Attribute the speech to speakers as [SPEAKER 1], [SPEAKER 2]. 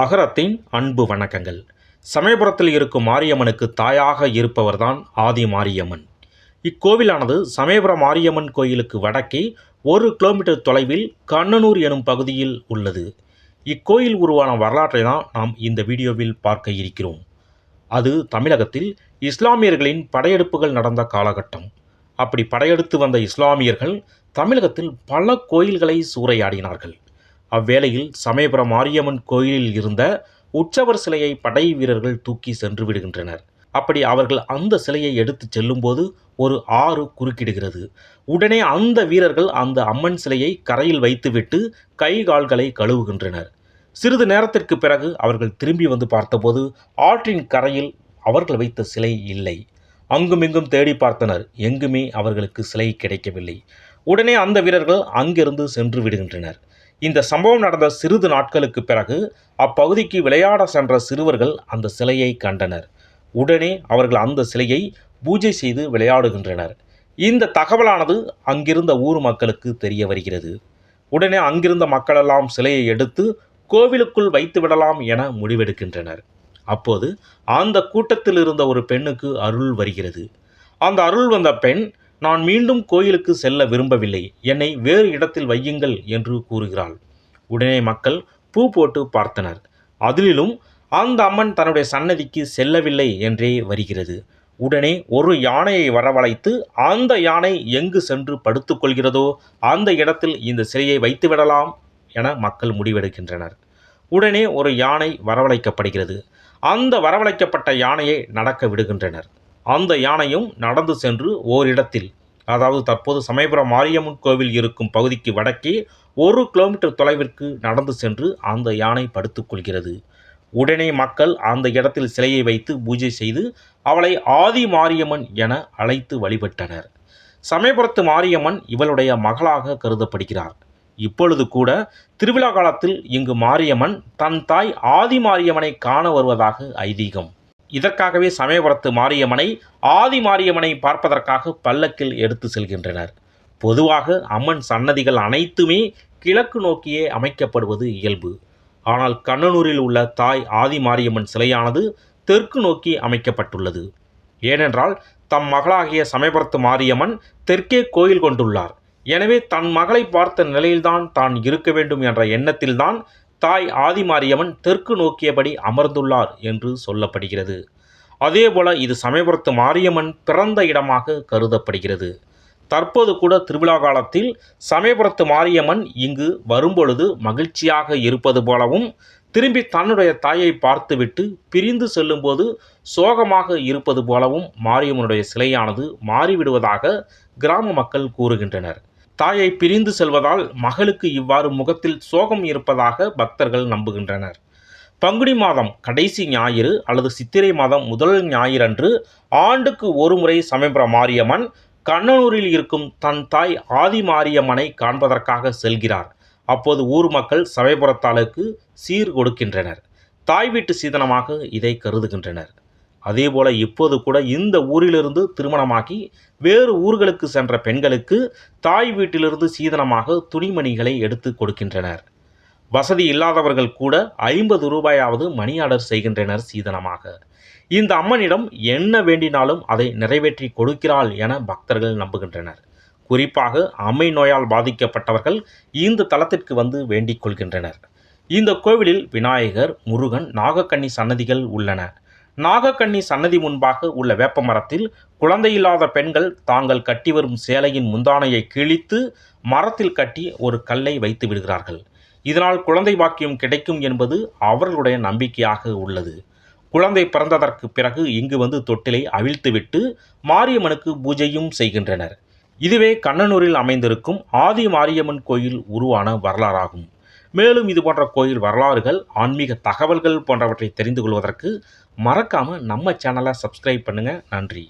[SPEAKER 1] அகரத்தின் அன்பு வணக்கங்கள். சமயபுரத்தில் இருக்கும் மாரியம்மனுக்கு தாயாக இருப்பவர்தான் ஆதி மாரியம்மன். இக்கோவிலானது சமயபுரம் மாரியம்மன் கோயிலுக்கு வடக்கே ஒரு கிலோமீட்டர் தொலைவில் கண்ணனூர் எனும் பகுதியில் உள்ளது. இக்கோயில் உருவான வரலாற்றை தான் நாம் இந்த வீடியோவில் பார்க்க இருக்கிறோம். அது தமிழகத்தில் இஸ்லாமியர்களின் படையெடுப்புகள் நடந்த காலகட்டம். அப்படி படையெடுத்து வந்த இஸ்லாமியர்கள் தமிழகத்தில் பல கோயில்களை சூறையாடினார்கள். அவ்வேளையில் சமயபுரம் மாரியம்மன் கோயிலில் இருந்த உற்சவர் சிலையை படை வீரர்கள் தூக்கி சென்று விடுகின்றனர். அப்படி அவர்கள் அந்த சிலையை எடுத்து செல்லும்போது ஒரு ஆறு குறுக்கிடுகிறது. உடனே அந்த வீரர்கள் அந்த அம்மன் சிலையை கரையில் வைத்துவிட்டு கை கால்களை கழுவுகின்றனர். சிறிது நேரத்திற்கு பிறகு அவர்கள் திரும்பி வந்து பார்த்தபோது ஆற்றின் கரையில் அவர்கள் வைத்த சிலை இல்லை. அங்குமிங்கும் தேடி பார்த்தனர். எங்குமே அவர்களுக்கு சிலை கிடைக்கவில்லை. உடனே அந்த வீரர்கள் அங்கிருந்து சென்று விடுகின்றனர். இந்த சம்பவம் நடந்த சிறிது நாட்களுக்கு பிறகு அப்பகுதிக்கு விளையாட சென்ற சிறுவர்கள் அந்த சிலையை கண்டனர். உடனே அவர்கள் அந்த சிலையை பூஜை செய்து விளையாடுகின்றனர். இந்த தகவலானது அங்கிருந்த ஊர் மக்களுக்கு தெரிய வருகிறது. உடனே அங்கிருந்த மக்களெல்லாம் சிலையை எடுத்து கோவிலுக்குள் வைத்து விடலாம் என முடிவெடுக்கின்றனர். அப்போது அந்த கூட்டத்தில் இருந்த ஒரு பெண்ணுக்கு அருள் வருகிறது. அந்த அருள் வந்த பெண் நான் மீண்டும் கோயிலுக்கு செல்ல விரும்பவில்லை. என்னை வேறு இடத்தில் வையுங்கள் என்று கூறுகிறாள். உடனே மக்கள் பூ போட்டு பார்த்தனர். அதிலும் அந்த அம்மன் தன்னுடைய சன்னதிக்கு செல்லவில்லை என்றே வருகிறது. உடனே ஒரு யானையை வரவழைத்து அந்த யானை எங்கு சென்று படுத்துக்கொள்கிறதோ அந்த இடத்தில் இந்த சிலையை வைத்துவிடலாம் என மக்கள் முடிவெடுக்கின்றனர். உடனே ஒரு யானை வரவழைக்கப்படுகிறது. அந்த வரவழைக்கப்பட்ட யானையை நடக்க விடுகின்றனர். அந்த யானையும் நடந்து சென்று ஓரிடத்தில் அதாவது தற்போது சமயபுரம் மாரியம்மன் கோவில் இருக்கும் பகுதிக்கு வடக்கே ஒரு கிலோமீட்டர் தொலைவிற்கு நடந்து சென்று அந்த யானை படுத்துக்கொள்கிறது உடனே மக்கள் அந்த இடத்தில் சிலையை வைத்து பூஜை செய்து அவளை ஆதி மாரியம்மன் என அழைத்து வழிபட்டனர். சமயபுரத்து மாரியம்மன் இவளுடைய மகளாக கருதப்படுகிறார். இப்பொழுது கூட திருவிழா காலத்தில் இங்கு மாரியம்மன் தன் தாய் ஆதி மாரியம்மனை காண வருவதாக ஐதீகம். இதற்காகவே சமயபுரத்து மாரியம்மனை ஆதி மாரியம்மனை பார்ப்பதற்காக பல்லக்கில் எடுத்து செல்கின்றனர். பொதுவாக அம்மன் சன்னதிகள் அனைத்துமே கிழக்கு நோக்கியே அமைக்கப்படுவது இயல்பு. ஆனால் கண்ணனூரில் உள்ள தாய் ஆதி மாரியம்மன் சிலையானது தெற்கு நோக்கி அமைக்கப்பட்டுள்ளது. ஏனென்றால் தம் மகளாகிய சமயபுரத்து மாரியம்மன் தெற்கே கோயில் கொண்டுள்ளார். எனவே தன் மகளை பார்த்த நிலையில்தான் தான் இருக்க வேண்டும் என்ற எண்ணத்தில்தான் தாய் ஆதிமாரியம்மன் தெற்கு நோக்கியபடி அமர்ந்துள்ளார் என்று சொல்லப்படுகிறது. அதேபோல இது சமயபுரத்து மாரியம்மன் பிறந்த இடமாக கருதப்படுகிறது. தற்போது கூட திருவிழா காலத்தில் சமயபுரத்து மாரியம்மன் இங்கு வரும்பொழுது மகிழ்ச்சியாக இருப்பது போலவும் திரும்பி தன்னுடைய தாயை பார்த்துவிட்டு பிரிந்து செல்லும்போது சோகமாக இருப்பது போலவும் மாரியம்மனுடைய சிலையானது மாறிவிடுவதாக கிராம மக்கள் கூறுகின்றனர். தாயை பிரிந்து செல்வதால் மகளுக்கு இவ்வாறு முகத்தில் சோகம் இருப்பதாக பக்தர்கள் நம்புகின்றனர். பங்குனி மாதம் கடைசி ஞாயிறு அல்லது சித்திரை மாதம் முதல் ஞாயிறன்று ஆண்டுக்கு ஒருமுறை சமயபுர மாரியம்மன் கண்ணனூரில் இருக்கும் தன் தாய் ஆதி மாரியம்மனை காண்பதற்காக செல்கிறார். அப்போது ஊர் மக்கள் சமயபுரத்தாளுக்கு சீர் கொடுக்கின்றனர். தாய் வீட்டு சீதனமாக இதை கருதுகின்றனர். அதேபோல இப்போது கூட இந்த ஊரிலிருந்து திருமணமாகி வேறு ஊர்களுக்கு சென்ற பெண்களுக்கு தாய் வீட்டிலிருந்து சீதனமாக துணிமணிகளை எடுத்து கொடுக்கின்றனர். வசதி இல்லாதவர்கள் கூட ஐம்பது ரூபாயாவது மணி ஆர்டர் செய்கின்றனர் சீதனமாக. இந்த அம்மனிடம் என்ன வேண்டினாலும் அதை நிறைவேற்றி கொடுக்கிறாள் என பக்தர்கள் நம்புகின்றனர். குறிப்பாக அம்மை நோயால் பாதிக்கப்பட்டவர்கள் இந்த தலத்திற்கு வந்து வேண்டிக் கொள்கின்றனர். இந்த கோவிலில் விநாயகர் முருகன் நாகக்கன்னி சன்னதிகள் உள்ளன. நாகக்கண்ணி சன்னதி முன்பாக உள்ள வேப்ப மரத்தில் குழந்தையில்லாத பெண்கள் தாங்கள் கட்டி வரும் சேலையின் முந்தானையை கிழித்து மரத்தில் கட்டி ஒரு கல்லை வைத்து விடுகிறார்கள். இதனால் குழந்தை பாக்கியம் கிடைக்கும் என்பது அவர்களுடைய நம்பிக்கையாக உள்ளது. குழந்தை பிறந்ததற்கு பிறகு இங்கு வந்து தொட்டிலை அவிழ்த்துவிட்டு மாரியம்மனுக்கு பூஜையும் செய்கின்றனர். இதுவே கண்ணனூரில் அமைந்திருக்கும் ஆதி மாரியம்மன் கோயில் உருவான வரலாறாகும். மேலும் இது போன்ற கோயில் வரலாறுகள் ஆன்மீக தகவல்கள் போன்றவற்றை தெரிந்து கொள்வதற்கு மறக்காமல் நம்ம சேனலை சப்ஸ்கிரைப் பண்ணுங்கள் நன்றி.